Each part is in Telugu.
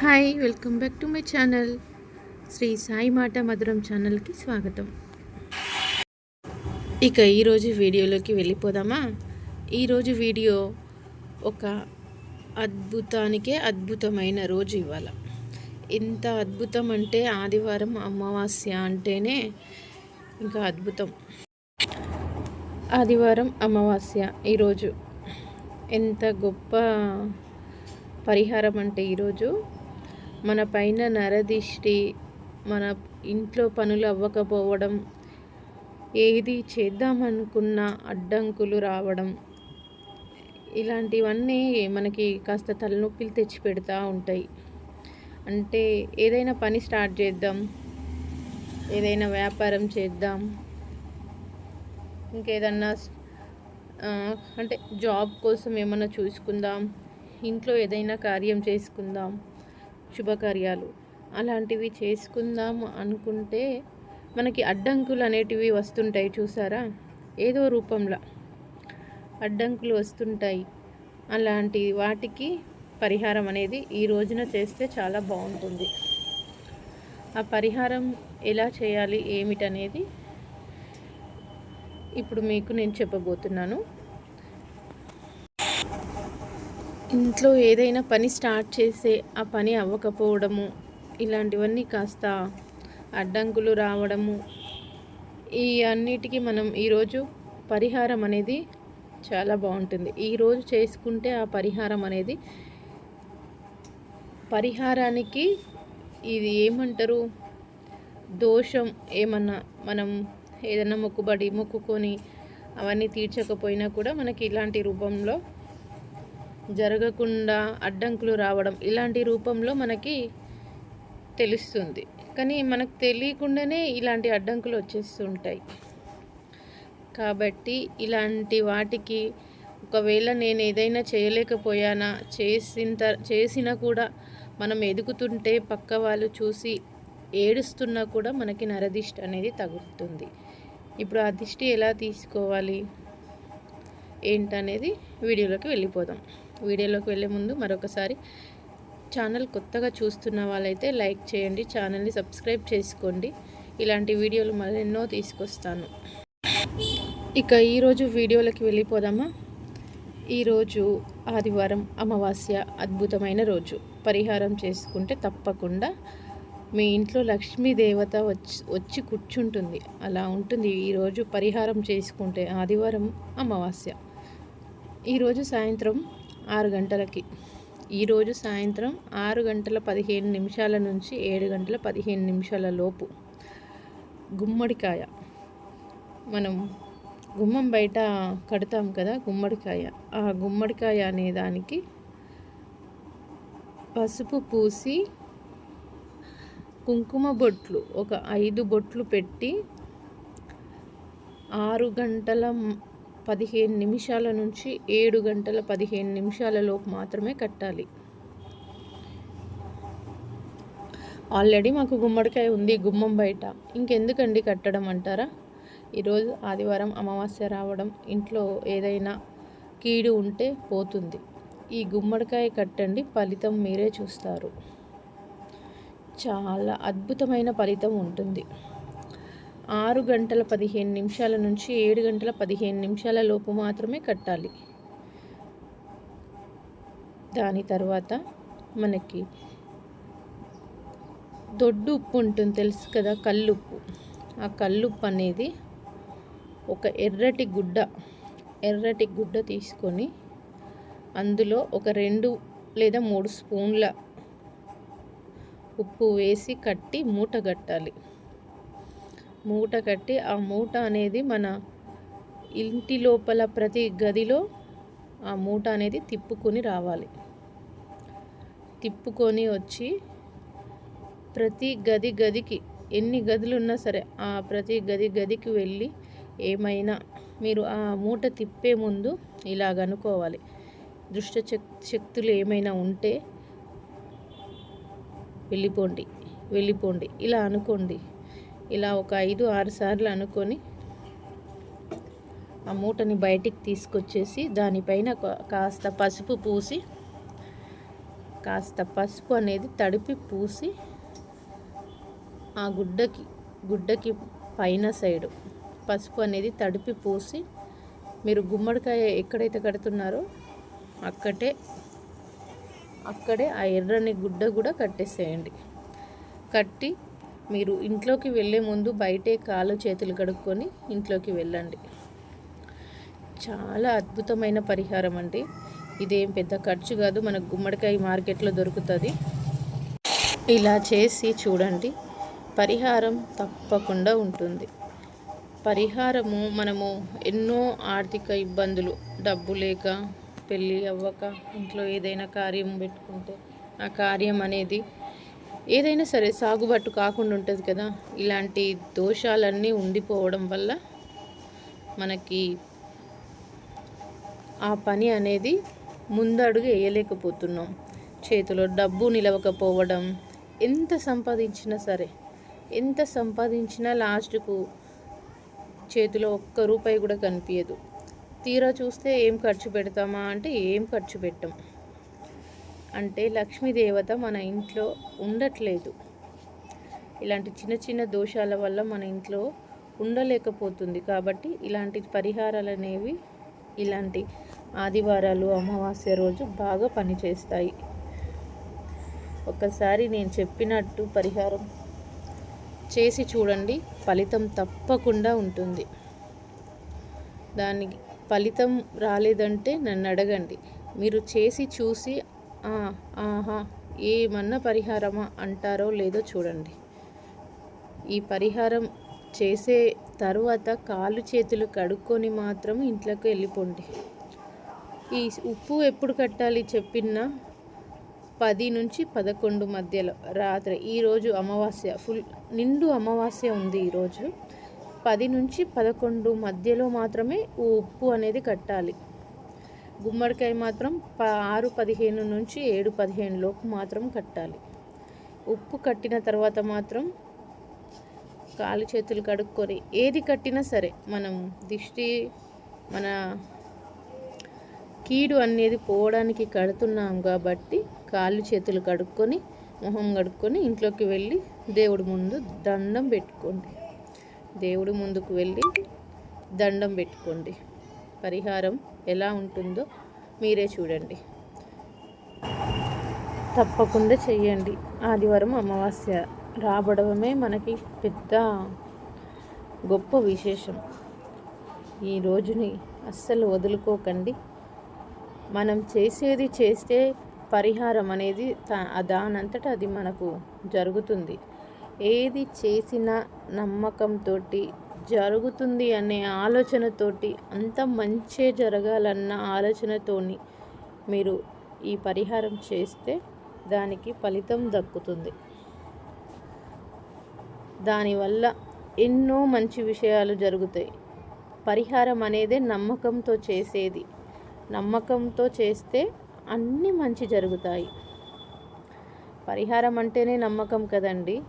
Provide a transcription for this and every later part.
Hi welcome back to my channel. Sri Sai మాట మధురం ఛానల్కి స్వాగతం. ఇక ఈరోజు వీడియోలోకి వెళ్ళిపోదామా? ఈరోజు వీడియో ఒక అద్భుతానికే అద్భుతమైన రోజు ఇవాళ. ఇంత అద్భుతం అంటే ఆదివారం అమావాస్య అంటేనే ఇంకా అద్భుతం. ఆదివారం అమావాస్య ఈరోజు. ఎంత గొప్ప పరిహారం అంటే ఈరోజు మన పైన నరదిష్టి మన ఇంట్లో పనులు అవ్వకపోవడం ఏది చేద్దామనుకున్న అడ్డంకులు రావడం ఇలాంటివన్నీ మనకి కాస్త తలనొప్పిలు తెచ్చి పెడతా ఉంటాయి. అంటే ఏదైనా పని స్టార్ట్ చేద్దాం ఏదైనా వ్యాపారం చేద్దాం ఇంకేదన్నా అంటే జాబ్ కోసం ఏమన్నా చూసుకుందాం ఇంట్లో ఏదైనా కార్యం చేసుకుందాం శుభకార్యాలు. అలాంటివి చేసుకుందాం అనుకుంటే మనకి అడ్డంకులు అనేటివి వస్తుంటాయి చూసారా? ఏదో రూపంలో అడ్డంకులు వస్తుంటాయి. అలాంటి వాటికి పరిహారం అనేది ఈ రోజున చేస్తే చాలా బాగుంటుంది. ఆ పరిహారం ఎలా చేయాలి ఏమిటనేది ఇప్పుడు మీకు నేను చెప్పబోతున్నాను. ఇంట్లో ఏదైనా పని స్టార్ట్ చేసే ఆ పని అవ్వకపోవడము ఇలాంటివన్నీ కాస్త అడ్డంకులు రావడము ఈ అన్నిటికీ మనం ఈరోజు పరిహారం అనేది చాలా బాగుంటుంది. ఈరోజు చేసుకుంటే ఆ పరిహారం అనేది పరిహారానికి ఇది ఏమంటారు? దోషం ఏమన్నా మనం ఏదైనా మొక్కుబడి మొక్కుకొని అవన్నీ తీర్చకపోయినా కూడా మనకి ఇలాంటి రూపంలో జరగకుండా అడ్డంకులు రావడం ఇలాంటి రూపంలో మనకి తెలుస్తుంది. కానీ మనకు తెలియకుండానే ఇలాంటి అడ్డంకులు వచ్చేస్తుంటాయి. కాబట్టి ఇలాంటి వాటికి ఒకవేళ నేను ఏదైనా చేయలేకపోయానా చేసిన చేసినా కూడా మనం ఎదుగుతుంటే పక్క వాళ్ళు చూసి ఏడుస్తున్నా కూడా మనకి నరదిష్టి అనేది తగులుతుంది. ఇప్పుడు ఆ దిష్టి ఎలా తీసుకోవాలి? ఏంటనేది వీడియోలోకి వెళ్ళిపోదాం. వీడియోలోకి వెళ్ళే ముందు మరొకసారి ఛానల్ కొత్తగా చూస్తున్న వాళ్ళైతే లైక్ చేయండి ఛానల్ని సబ్స్క్రైబ్ చేసుకోండి. ఇలాంటి వీడియోలు మరెన్నో తీసుకొస్తాను. ఇక ఈరోజు వీడియోలోకి వెళ్ళిపోదామా? ఈరోజు ఆదివారం అమావాస్య అద్భుతమైన రోజు. పరిహారం చేసుకుంటే తప్పకుండా మీ ఇంట్లో లక్ష్మీ దేవత వచ్చి వచ్చి కూర్చుంటుంది. అలా ఉంటుంది ఈరోజు పరిహారం చేసుకుంటే ఆదివారం అమావాస్య. ఈరోజు సాయంత్రం ఆరు గంటలకి. ఈరోజు సాయంత్రం ఆరు గంటల పదిహేను నిమిషాల నుంచి ఏడు గంటల పదిహేను నిమిషాల లోపు. గుమ్మడికాయ. మనం గుమ్మం బయట కడతాం కదా గుమ్మడికాయ. ఆ గుమ్మడికాయ అనే దానికి పసుపు పూసి కుంకుమ బొట్లు ఒక ఐదు బొట్లు పెట్టి ఆరు గంటల పదిహేను నిమిషాల నుంచి ఏడు గంటల పదిహేను నిమిషాలలోపు మాత్రమే కట్టాలి. ఆల్రెడీ మాకు గుమ్మడికాయ ఉంది గుమ్మం బయట. ఇంకెందుకండి కట్టడం అంటారా? ఈరోజు ఆదివారం అమావాస్య రావడం ఇంట్లో ఏదైనా కీడు ఉంటే పోతుంది. ఈ గుమ్మడికాయ కట్టండి ఫలితం మీరే చూస్తారు. చాలా అద్భుతమైన ఫలితం ఉంటుంది. ఆరు గంటల పదిహేను నిమిషాల నుంచి ఏడు గంటల పదిహేను నిమిషాల లోపు మాత్రమే కట్టాలి. దాని తర్వాత మనకి దొడ్డు ఉప్పు ఉంటుంది తెలుసు కదా కల్లుప్పు. ఆ కల్లుప్పు అనేది ఒక ఎర్రటి గుడ్డ ఎర్రటి గుడ్డ తీసుకొని అందులో ఒక రెండు లేదా మూడు స్పూన్ల ఉప్పు వేసి కట్టి మూట కట్టాలి. మూట కట్టి ఆ మూట అనేది మన ఇంటి లోపల ప్రతి గదిలో ఆ మూట అనేది తిప్పుకొని రావాలి. తిప్పుకొని వచ్చి ప్రతి గది గదికి ఎన్ని గదులు ఉన్నా సరే ఆ ప్రతి గది గదికి వెళ్ళి ఏమైనా మీరు ఆ మూట తిప్పే ముందు ఇలాగ అనుకోవాలి. దుష్ట శక్తులు ఏమైనా ఉంటే వెళ్ళిపోండి వెళ్ళిపోండి ఇలా అనుకోండి. ఇలా ఒక ఐదు ఆరు సార్లు అనుకొని ఆ మూటని బయటికి తీసుకొచ్చేసి దానిపైన కాస్త పసుపు పూసి కాస్త పసుపు అనేది తడిపి పూసి ఆ గుడ్డకి గుడ్డకి పైన సైడు పసుపు అనేది తడిపి పూసి మీరు గుమ్మడికాయ ఎక్కడైతే కడుతున్నారో అక్కడే అక్కడే ఆ ఎర్రని గుడ్డ కూడా కట్టేసేయండి. కట్టి మీరు ఇంట్లోకి వెళ్ళే ముందు బయటే కాలు చేతులు కడుక్కొని ఇంట్లోకి వెళ్ళండి. చాలా అద్భుతమైన పరిహారం అండి. ఇదేం పెద్ద ఖర్చు కాదు మనకు గుమ్మడికాయ మార్కెట్లో దొరుకుతుంది. ఇలా చేసి చూడండి పరిహారం తప్పకుండా ఉంటుంది. పరిహారము మనము ఎన్నో ఆర్థిక ఇబ్బందులు డబ్బు లేక పెళ్ళి అవ్వక ఇంట్లో ఏదైనా కార్యం పెట్టుకుంటే ఆ కార్యం అనేది ఏదైనా సరే సాగుబాటు కాకుండా ఉంటుంది కదా. ఇలాంటి దోషాలన్నీ ఉండిపోవడం వల్ల మనకి ఆ పని అనేది ముందడుగు వేయలేకపోతున్నాం. చేతిలో డబ్బు నిలవకపోవడం ఎంత సంపాదించినా సరే ఎంత సంపాదించినా లాస్ట్కు చేతిలో ఒక్క రూపాయి కూడా కనిపించదు తీరా చూస్తే ఏం ఖర్చు పెడతామా అంటే ఏం ఖర్చు పెట్టాం. అంటే లక్ష్మీదేవత మన ఇంట్లో ఉండట్లేదు. ఇలాంటి చిన్న చిన్న దోషాల వల్ల మన ఇంట్లో ఉండలేకపోతుంది. కాబట్టి ఇలాంటి పరిహారాలు అనేవి ఇలాంటి ఆదివారాలు అమావాస్య రోజు బాగా పనిచేస్తాయి. ఒకసారి నేను చెప్పినట్టు పరిహారం చేసి చూడండి. ఫలితం తప్పకుండా ఉంటుంది. దానికి ఫలితం రాలేదంటే నన్ను అడగండి. మీరు చేసి చూసి ఆహా. ఏమన్నా పరిహారమా అంటారో లేదో చూడండి. ఈ పరిహారం చేసే తరువాత కాళ్ళు చేతులు కడుక్కొని మాత్రం ఇంట్లోకి వెళ్ళిపోండి. ఈ ఉప్పు ఎప్పుడు కట్టాలి చెప్పిన పది నుంచి పదకొండు మధ్యలో రాత్రి. ఈరోజు అమావాస్య. ఫుల్ నిండు అమావాస్య ఉంది ఈరోజు పది నుంచి పదకొండు మధ్యలో మాత్రమే ఉప్పు అనేది కట్టాలి. గుమ్మడికాయ మాత్రం ఆరు పదిహేను నుంచి ఏడు పదిహేను లోపు మాత్రం కట్టాలి. ఉప్పు కట్టిన తర్వాత మాత్రం కాలు చేతులు కడుక్కొని ఏది కట్టినా సరే మనం దిష్టి మన కీడు అనేది పోవడానికి కడుతున్నాం కాబట్టి కాళ్ళు చేతులు కడుక్కొని మొహం కడుక్కొని ఇంట్లోకి వెళ్ళి దేవుడి ముందు దండం పెట్టుకోండి. దేవుడి ముందుకు వెళ్ళి దండం పెట్టుకోండి. పరిహారం ఎలా ఉంటుందో మీరే చూడండి. తప్పకుండా చెయ్యండి. ఆదివారం అమావాస్య. రాబడమే మనకి పెద్ద గొప్ప విశేషం. ఈ రోజుని అస్సలు వదులుకోకండి. మనం చేసేది చేస్తే పరిహారం అనేది దానంతట అది మనకు జరుగుతుంది. ఏది చేసినా నమ్మకంతో జరుగుతుంది అనే ఆలోచనతోటి అంత మంచి జరగాలన్న ఆలోచనతోని మీరు ఈ పరిహారం చేస్తే దానికి ఫలితం దక్కుతుంది. దానివల్ల ఎన్నో మంచి విషయాలు జరుగుతాయి. పరిహారం అనేదే నమ్మకంతో చేసేది. నమ్మకంతో చేస్తే అన్నీ మంచి జరుగుతాయి. పరిహారం అంటేనే నమ్మకం కదండి?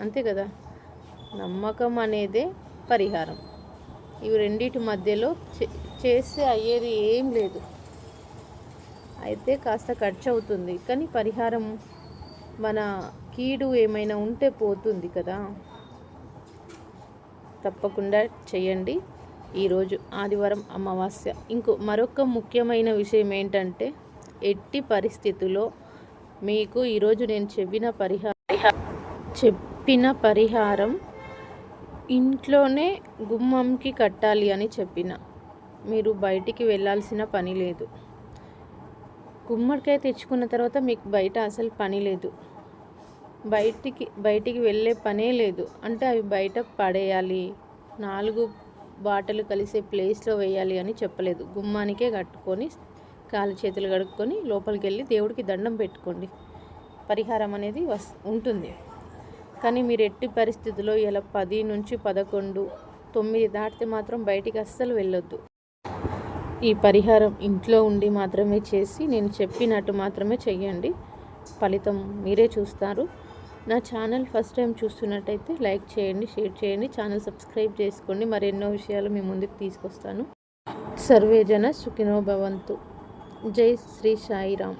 అంతే కదా? నమ్మకం అనేదే పరిహారం. ఇవి రెండింటి మధ్యలో చేస్తే అయ్యేది ఏం లేదు. అయితే కాస్త ఖర్చు అవుతుంది కానీ పరిహారం మన కీడు ఏమైనా ఉంటే పోతుంది కదా. తప్పకుండా చేయండి ఈరోజు ఆదివారం అమావాస్య. ఇంకో మరొక ముఖ్యమైన విషయం ఏంటంటే ఎట్టి పరిస్థితుల్లో మీకు ఈరోజు నేను చెప్పిన పరిహార చెప్పిన పరిహారం ఇంట్లోనే గుమ్మంకి కట్టాలి అని చెప్పిన. మీరు బయటికి వెళ్ళాల్సిన పని లేదు. గుమ్మడికాయ తెచ్చుకున్న తర్వాత మీకు బయట అసలు పని లేదు. బయటికి బయటికి వెళ్ళే పనే లేదు. అంటే అవి బయట పడేయాలి. నాలుగు బాటలు కలిసే ప్లేస్లో వేయాలి అని చెప్పలేదు. గుమ్మానికే కట్టుకొని కాలు చేతులు కడుక్కొని లోపలికి వెళ్ళి దేవుడికి దండం పెట్టుకోండి. పరిహారం అనేది వస్ ఉంటుంది. కానీ మీరు ఎట్టి పరిస్థితుల్లో ఇలా పది నుంచి పదకొండు తొమ్మిది దాటితే మాత్రం బయటికి అస్సలు వెళ్ళొద్దు. ఈ పరిహారం ఇంట్లో ఉండి మాత్రమే చేసి నేను చెప్పినట్టు మాత్రమే చెయ్యండి. ఫలితం మీరే చూస్తారు. నా ఛానల్ ఫస్ట్ టైం చూస్తున్నట్టయితే లైక్ చేయండి షేర్ చేయండి ఛానల్ సబ్స్క్రైబ్ చేసుకోండి. మరెన్నో విషయాలు మీ ముందుకు తీసుకొస్తాను. సర్వేజన సుఖినో భవంతు. జై శ్రీ సాయిరామ్.